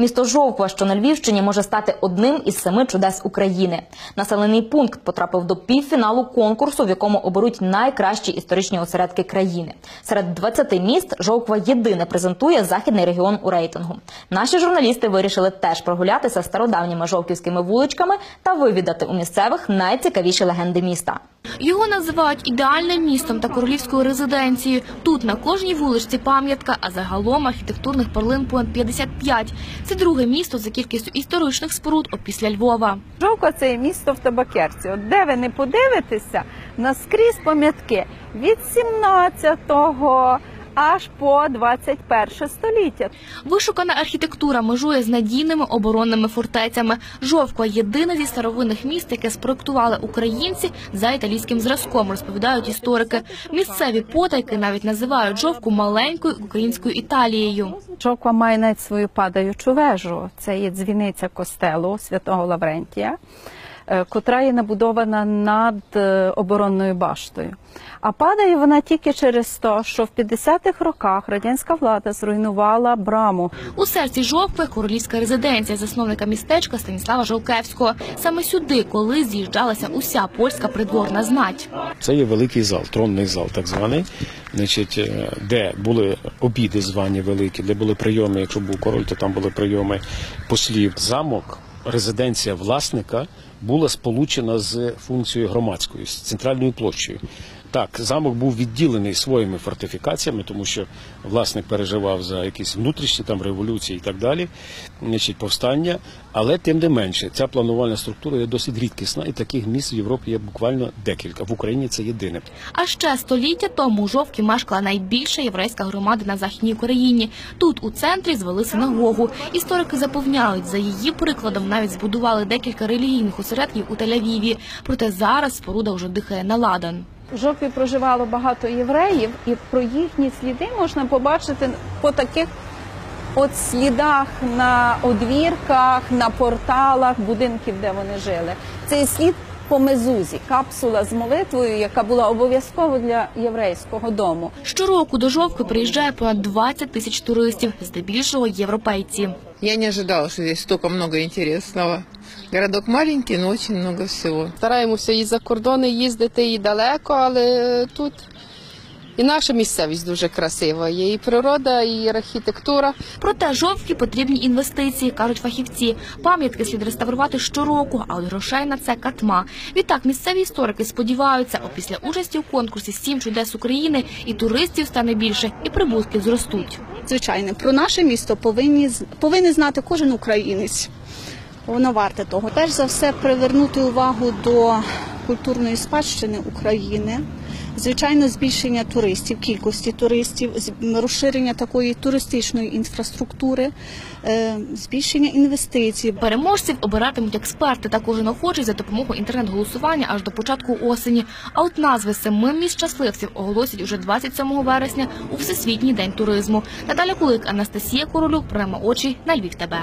Місто Жовква, що на Львівщині, може стати одним із семи чудес України. Населений пункт потрапив до півфіналу конкурсу, в якому оберуть найкращі історичні осередки країни. Серед 20 міст Жовква єдине презентує західний регіон у рейтингу. Наші журналісти вирішили теж прогулятися стародавніми жовківськими вуличками та вивідати у місцевих найцікавіші легенди міста. Його називають ідеальним містом та королівською резиденцією. Тут на кожній вуличці пам'ятка, а загалом архітектурних перлин понад 55. Це друге місто за кількістю історичних споруд опісля Львова. Жовка це місто в табакерці. От де ви не подивитеся, наскрізь пам'ятки від 17-го аж по 21 століття. Вишукана архітектура межує з надійними оборонними фортецями. Жовква єдине зі старовинних міст, яке спроектували українці за італійським зразком, розповідають історики. Місцеві потайки навіть називають жовку маленькою українською Італією. Жовква має навіть свою падаючу вежу. Це є дзвіниця костелу святого Лаврентія, котра є набудована над е, оборонною баштою. А падає вона тільки через те, що в 50-х роках радянська влада зруйнувала браму У серці Жовкви королівська резиденція засновника містечка Станіслава Жолкевського. Саме сюди, коли з'їжджалася уся польська придворна знать. Це є великий зал, тронний зал, так званий, значить, е, де були обіди звані великі, де були прийоми. Якщо був король, то там були прийоми послів. Замок, резиденція власника була сполучена з функцією громадською, з центральною площею. Так, замок був відділений своїми фортифікаціями, тому що власник переживав за якісь внутрішні там революції і так далі, значить, повстання. Але тим не менше, ця планувальна структура є досить рідкісна, і таких місць в Європі є буквально декілька. В Україні це єдине. А ще століття тому у Жовкі мешкала найбільша єврейська громада на західній Україні. Тут у центрі звели синагогу. Історики запевняють, за її прикладом навіть збудували декілька релігійних осередків у Тель-Авіві. Проте зараз споруда вже дихає на ладан. В Жовкві проживало багато євреїв, і про їхні сліди можна побачити по таких от слідах на одвірках, на порталах будинків, де вони жили. Цей слід по мезузі, капсула з молитвою, яка була обов'язково для єврейського дому. Щороку до Жовки приїжджає понад 20 тисяч туристів, здебільшого європейці. Я не ожидала, что здесь столько много интересного. Городок маленький, но очень много всего. Стараємося і за кордони їздити, і далеко, але тут і наша місцевість дуже красива. Є і природа, і архітектура. Проте жовтки потрібні інвестиції, кажуть фахівці. Пам'ятки слід реставрувати щороку, а от грошей на це катма. Відтак місцеві історики сподіваються, опісля участі у конкурсі «Сім чудес України і туристів стане більше, і прибутки зростуть. звичайно, про наше місто повинні з- повинен знати кожен українець. Воно варте того. Перш за все, привернути увагу до культурної спадщини України. Звичайно, збільшення туристів, кількості туристів, розширення такої туристичної інфраструктури, е, збільшення інвестицій. Переможців обиратимуть експерти та кожен охочий за допомогою інтернет-голосування аж до початку осені. А от назви семи міст щасливців оголосять уже 27 вересня у Всесвітній день туризму. Наталя Кулик, Анастасія Королюк, прямо очі на Львів ТБ.